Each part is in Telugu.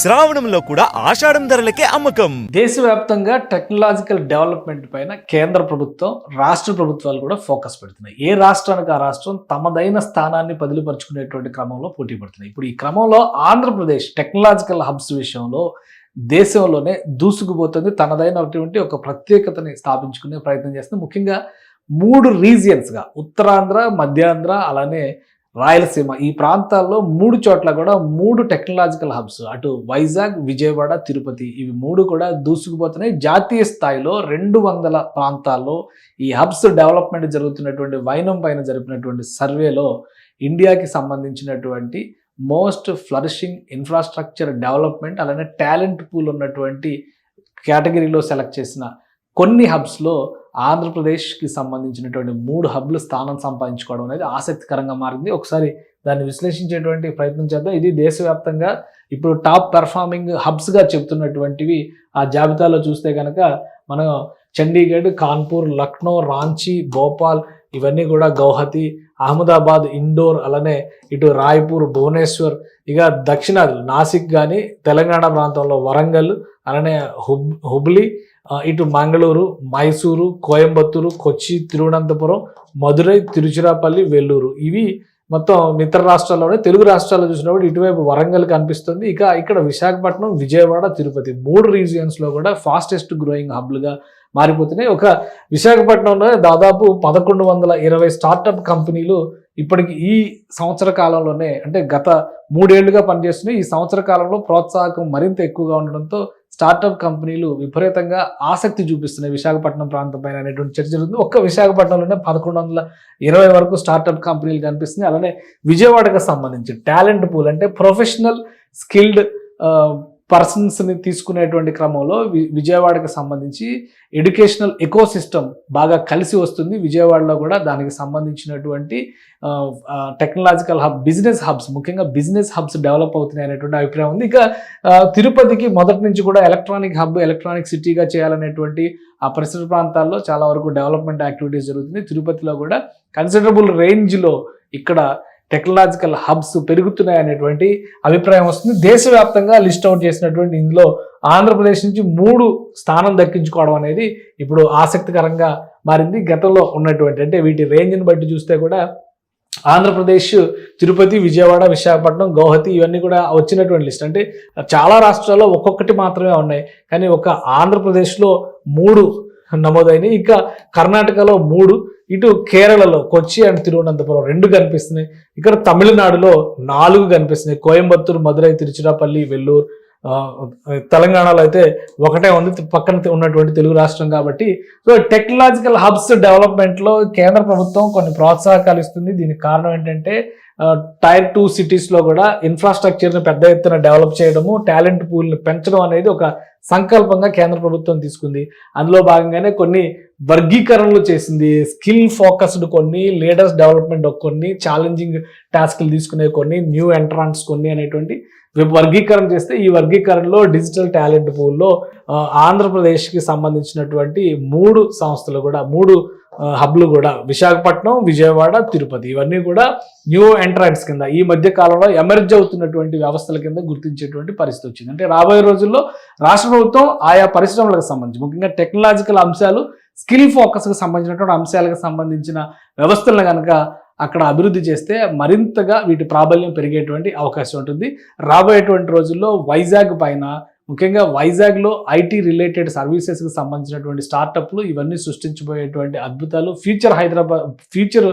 శ్రావణంలో కూడా ఆషాఢం ధరలకే అమ్మకం. దేశవ్యాప్తంగా టెక్నాలజికల్ డెవలప్మెంట్ పైన కేంద్ర ప్రభుత్వం రాష్ట్ర ప్రభుత్వాలు కూడా ఫోకస్ పెడుతున్నాయి. ఏ రాష్ట్రానికి ఆ రాష్ట్రం తమదైన స్థానాన్ని బదిలిపరుచుకునేటువంటి క్రమంలో పోటీ పడుతున్నాయి. ఇప్పుడు ఈ క్రమంలో ఆంధ్రప్రదేశ్ టెక్నాలజికల్ హబ్స్ విషయంలో దేశంలోనే దూసుకుపోతుంది. తనదైనటువంటి ఒక ప్రత్యేకతని స్థాపించుకునే ప్రయత్నం చేస్తుంది. ముఖ్యంగా మూడు రీజియన్స్గా ఉత్తరాంధ్ర మధ్యాంధ్ర అలానే రాయలసీమ. ఈ ప్రాంతాల్లో మూడు చోట్ల కూడా మూడు టెక్నాలజికల్ హబ్స్ అటు వైజాగ్ విజయవాడ తిరుపతి. ఇవి మూడు కూడా దూసుకుపోతున్నాయి. జాతీయ స్థాయిలో రెండు వందల ప్రాంతాల్లో ఈ హబ్స్ డెవలప్మెంట్ జరుగుతున్నటువంటి వైనం పైన జరిపినటువంటి సర్వేలో ఇండియాకి సంబంధించినటువంటి మోస్ట్ ఫ్లరిషింగ్ ఇన్ఫ్రాస్ట్రక్చర్ డెవలప్మెంట్ అలానే టాలెంట్ పూల్ ఉన్నటువంటి కేటగిరీలో సెలెక్ట్ చేసిన కొన్ని హబ్స్లో ఆంధ్రప్రదేశ్కి సంబంధించినటువంటి మూడు హబ్లు స్థానం సంపాదించుకోవడం అనేది ఆసక్తికరంగా మారింది. ఒకసారి దాన్ని విశ్లేషించేటువంటి ప్రయత్నం చేద్దాం. ఇది దేశవ్యాప్తంగా ఇప్పుడు టాప్ పెర్ఫార్మింగ్ హబ్స్గా చెప్తున్నటువంటివి ఆ జాబితాలో చూస్తే కనుక మనం చండీగఢ్ కాన్పూర్ లక్నో రాంచీ భోపాల్ ఇవన్నీ కూడా గౌహతి అహ్మదాబాద్ ఇండోర్ అలానే ఇటు రాయ్పూర్ భువనేశ్వర్ ఇక దక్షిణాది నాసిక్ కానీ తెలంగాణ ప్రాంతంలో వరంగల్ అలానే హుబ్ హుబ్లీ ఇటు మంగళూరు మైసూరు కోయంబత్తూరు కొచ్చి తిరువనంతపురం మదురై తిరుచిరాపల్లి వెల్లూరు. ఇవి మొత్తం మిత్ర రాష్ట్రాల్లోనే తెలుగు రాష్ట్రాల్లో చూసినప్పుడు ఇటువైపు వరంగల్ కనిపిస్తుంది. ఇక ఇక్కడ విశాఖపట్నం విజయవాడ తిరుపతి మూడు రీజియన్స్లో కూడా ఫాస్టెస్ట్ గ్రోయింగ్ హబ్లుగా మారిపోతున్నాయి. ఒక విశాఖపట్నంలో దాదాపు పదకొండు వందల ఇరవై స్టార్టప్ కంపెనీలు ఇప్పటికి ఈ సంవత్సర కాలంలోనే అంటే గత మూడేళ్ళుగా పనిచేస్తున్నాయి. ఈ సంవత్సర కాలంలో ప్రోత్సాహకం మరింత ఎక్కువగా ఉండడంతో స్టార్టప్ కంపెనీలు విపరీతంగా ఆసక్తి చూపిస్తున్నాయి విశాఖపట్నం ప్రాంతం పైన అనేటువంటి చర్చ జరుగుతుంది. ఒక్క విశాఖపట్నంలోనే పదకొండు వందల ఇరవై వరకు స్టార్టప్ కంపెనీలు కనిపిస్తున్నాయి. అలానే విజయవాడకు సంబంధించి టాలెంట్ పూల్ అంటే ప్రొఫెషనల్ స్కిల్డ్ పర్సన్స్ని తీసుకునేటువంటి క్రమంలో వి విజయవాడకు సంబంధించి ఎడ్యుకేషనల్ ఎకో సిస్టమ్ బాగా కలిసి వస్తుంది. విజయవాడలో కూడా దానికి సంబంధించినటువంటి టెక్నాలజికల్ హబ్ బిజినెస్ హబ్స్ ముఖ్యంగా బిజినెస్ హబ్స్ డెవలప్ అవుతున్నాయి అనేటువంటి అభిప్రాయం ఉంది. ఇక తిరుపతికి మొదటి నుంచి కూడా ఎలక్ట్రానిక్ హబ్ ఎలక్ట్రానిక్ సిటీగా చేయాలనేటువంటి ఆ పరిసర ప్రాంతాల్లో చాలా వరకు డెవలప్మెంట్ యాక్టివిటీస్ జరుగుతుంది తిరుపతిలో కూడా కన్సిడరబుల్ రేంజ్లో ఇక్కడ టెక్నాలజికల్ హబ్స్ పెరుగుతున్నాయి అనేటువంటి అభిప్రాయం వస్తుంది. దేశవ్యాప్తంగా లిస్ట్ అవుట్ చేసినటువంటి ఇందులో ఆంధ్రప్రదేశ్ నుంచి మూడు స్థానం దక్కించుకోవడం అనేది ఇప్పుడు ఆసక్తికరంగా మారింది. గతంలో ఉన్నటువంటి అంటే వీటి రేంజ్ని బట్టి చూస్తే కూడా ఆంధ్రప్రదేశ్ తిరుపతి విజయవాడ విశాఖపట్నం గౌహతి ఇవన్నీ కూడా వచ్చినటువంటి లిస్ట్. అంటే చాలా రాష్ట్రాల్లో ఒక్కొక్కటి మాత్రమే ఉన్నాయి. కానీ ఒక ఆంధ్రప్రదేశ్లో మూడు నమోదైనవి ఇంకా కర్ణాటకలో మూడు ఇటు కేరళలో కొచ్చి అండ్ తిరువనంతపురం రెండు కనిపిస్తున్నాయి. ఇక్కడ తమిళనాడులో నాలుగు కనిపిస్తున్నాయి. కోయంబత్తూరు మదురై తిరుచిరాపల్లి వెల్లూరు తెలంగాణలో అయితే ఒకటే ఉంది. పక్కన ఉన్నటువంటి తెలుగు రాష్ట్రం కాబట్టి. సో టెక్నాలజికల్ హబ్స్ డెవలప్మెంట్లో కేంద్ర ప్రభుత్వం కొన్ని ప్రోత్సాహకాలు ఇస్తుంది. దీనికి కారణం ఏంటంటే టైర్ టూ సిటీస్లో కూడా ఇన్ఫ్రాస్ట్రక్చర్ని పెద్ద ఎత్తున డెవలప్ చేయడము టాలెంట్ పూల్ని పెంచడం అనేది ఒక సంకల్పంగా కేంద్ర ప్రభుత్వం తీసుకుంది. అందులో భాగంగానే కొన్ని వర్గీకరణలు చేసింది. స్కిల్ ఫోకస్డ్ కొన్ని లీడర్స్ డెవలప్మెంట్ కొన్ని ఛాలెంజింగ్ టాస్క్లు తీసుకునే కొన్ని న్యూ ఎంట్రాన్స్ కొన్ని అనేటువంటి వర్గీకరణ చేస్తే ఈ వర్గీకరణలో డిజిటల్ టాలెంట్ పూల్లో ఆంధ్రప్రదేశ్కి సంబంధించినటువంటి మూడు సంస్థలు కూడా మూడు హబ్లు కూడా విశాఖపట్నం విజయవాడ తిరుపతి. ఇవన్నీ కూడా న్యూ ఎంట్రన్స్ కింద ఈ మధ్య కాలంలో ఎమర్జ్ అవుతున్నటువంటి వ్యవస్థల కింద గుర్తించేటువంటి పరిస్థితి వచ్చింది. అంటే రాబోయే రోజుల్లో రాష్ట్ర ప్రభుత్వం ఆయా పరిశ్రమలకు సంబంధించి ముఖ్యంగా టెక్నాలజికల్ అంశాలు స్కిల్ ఫోకస్కి సంబంధించినటువంటి అంశాలకు సంబంధించిన వ్యవస్థలను కనుక అక్కడ అభివృద్ధి చేస్తే మరింతగా వీటి ప్రాబల్యం పెరిగేటువంటి అవకాశం ఉంటుంది. రాబోయేటువంటి రోజుల్లో వైజాగ్ పైన ముఖ్యంగా వైజాగ్లో ఐటీ రిలేటెడ్ సర్వీసెస్కి సంబంధించినటువంటి స్టార్టప్లు ఇవన్నీ సృష్టించబోయేటువంటి అద్భుతాలు. ఫ్యూచర్ హైదరాబాద్ ఫ్యూచర్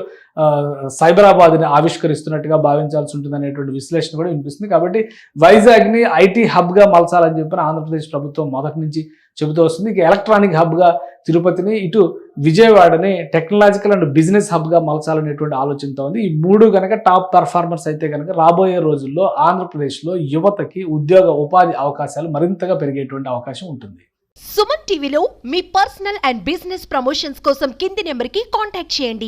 సైబరాబాద్ని ఆవిష్కరిస్తున్నట్టుగా భావించాల్సి ఉంటుంది అనేటువంటి విశ్లేషణ కూడా వినిపిస్తుంది. కాబట్టి వైజాగ్ని ఐటీ హబ్గా మలచాలని చెప్పిన ఆంధ్రప్రదేశ్ ప్రభుత్వం మొదటి నుంచి చెబుతూ వస్తుంది. ఇక ఎలక్ట్రానిక్ హబ్గా తిరుపతిని ఇటు విజయవాడని టెక్నాలజికల్ అండ్ బిజినెస్ హబ్గా మలచాలనేటువంటి ఆలోచనతో ఉంది. ఈ మూడు కనుక టాప్ పర్ఫార్మర్స్ అయితే కనుక రాబోయే రోజుల్లో ఆంధ్రప్రదేశ్లో యువతకి ఉద్యోగ ఉపాధి అవకాశాలు మరింతగా పెరిగేటువంటి అవకాశం ఉంటుంది. సుమన్ టీవీలో మీ పర్సనల్ అండ్ బిజినెస్ ప్రమోషన్స్ కోసం కింది నెంబర్కి కాంటాక్ట్ చేయండి.